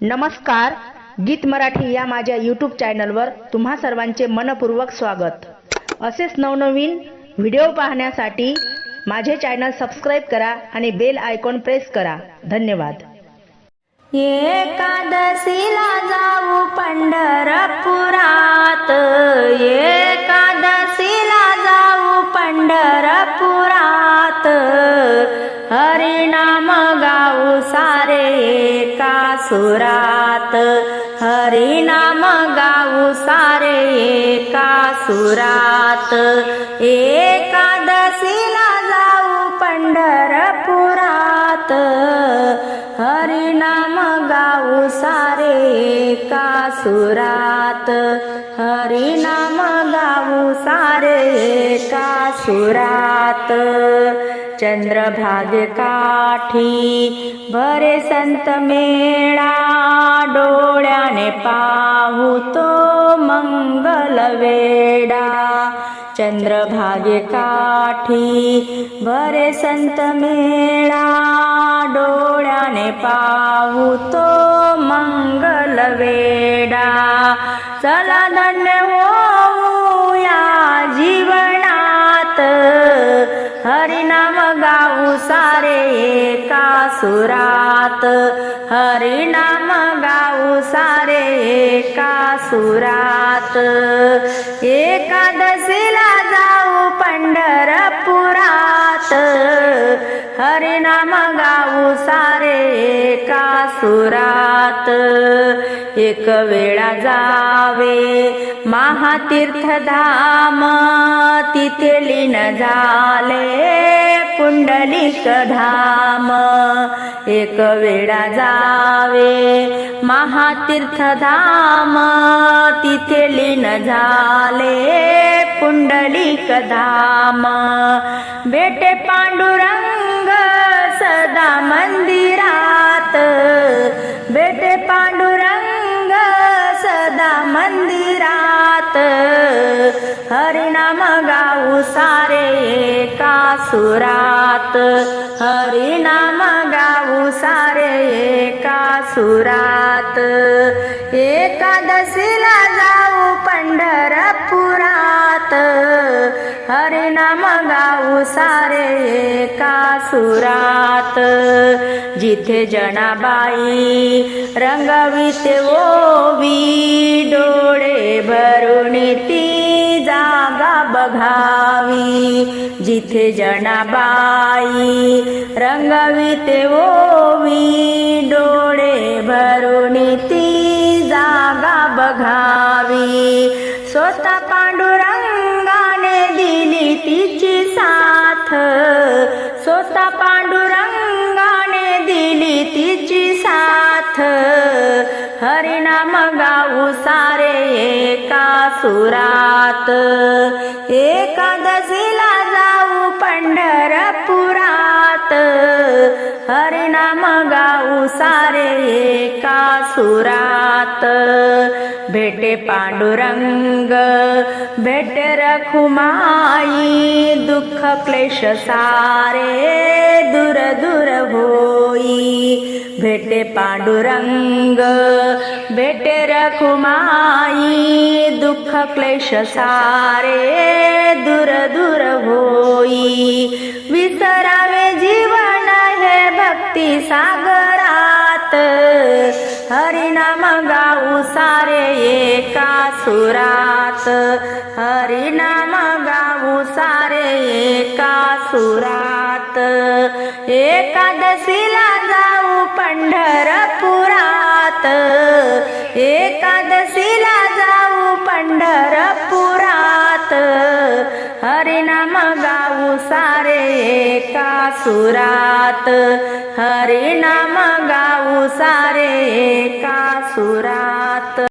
नमस्कार गीत मराठी या माझ्या यूट्यूब चॅनलवर तुम्हा सर्वांचे मनपूर्वक स्वागत. असेच नवनवीन व्हिडिओ पाहण्यासाठी माझे चॅनल सबस्क्राईब करा आणि बेल आयकॉन प्रेस करा. धन्यवाद. एकादशीला जाऊ पंढरपुरात. एकादशीला जाऊ पंढरपुरात. हरिणा सुरात हरिनाम गाऊ सारे एका सुरात. एकादशीला जाऊ पंढरपुरात हरिनाम गाऊ सारे एका सुरात. हरिनाम गाऊ सारे एका सुरात. चंद्रभागे काठी भरे संत मेळा डोळ्याने पाहू तो मंगल वेडा। चंद्रभागे काठी भरे संत मेळा डोळ्याने पाहू तो मंगल वेडा। चला धन्य होऊ या जीवनात हरिनाम गाऊ सारे एका सुरात. हरिनाम गाऊ सारे एका सुरात. एकादशीला जाऊ पंढरपुरात. हरिनाम गाऊ सारे एका सुरात. एक वेळा जावे महातीर्थधाम तिथे लीन झाले पुंडलिक धाम. एक वेळा जावे महातीर्थधाम तिथे लीन झाले पुंडलिक धाम. बेटे पांडुरंग मंदिरात. बेटे पांडुरंग सदा मंदिरात. हरिनाम गाऊ सारे एका सुरात. हरिनाम गाऊ सारे एका सुरात. एकादशीला हरिनाम गाऊ सारे एका सुरात. जिथे जनाबाई रंगविते ओवी डोळे भरून ती जागा बघावी. जिथे जनाबाई रंगविते ओवी डोळे भरून ती जागा बघावी. स्वतः स्वतः पांडुरंगाने दिली तिची साथ. हरिनाम गाऊ सारे एका सुरात. एकादशीला जाऊ पंढरपुरात. हरिनाम गाऊ सारे एका सुरात. भेटे पांडुरंग भेटे रखुमाई दुःख क्लेश सारे दूर दूर होई. भेटे पांडुरंग भेटे रखुमाई दुःख क्लेश सारे दूर दूर होई. विसरावे जीवन हे भक्ती सागर एका सुरात. हरिनाम गाऊ सारे एका सुरात. एकादशीला जाऊ पंढरपुरात. एकादशीला जाऊ पंढरपुरात. हरिनाम गाऊ सारे एका सुरात. हरिनाम गाऊ सारे एका सुरात.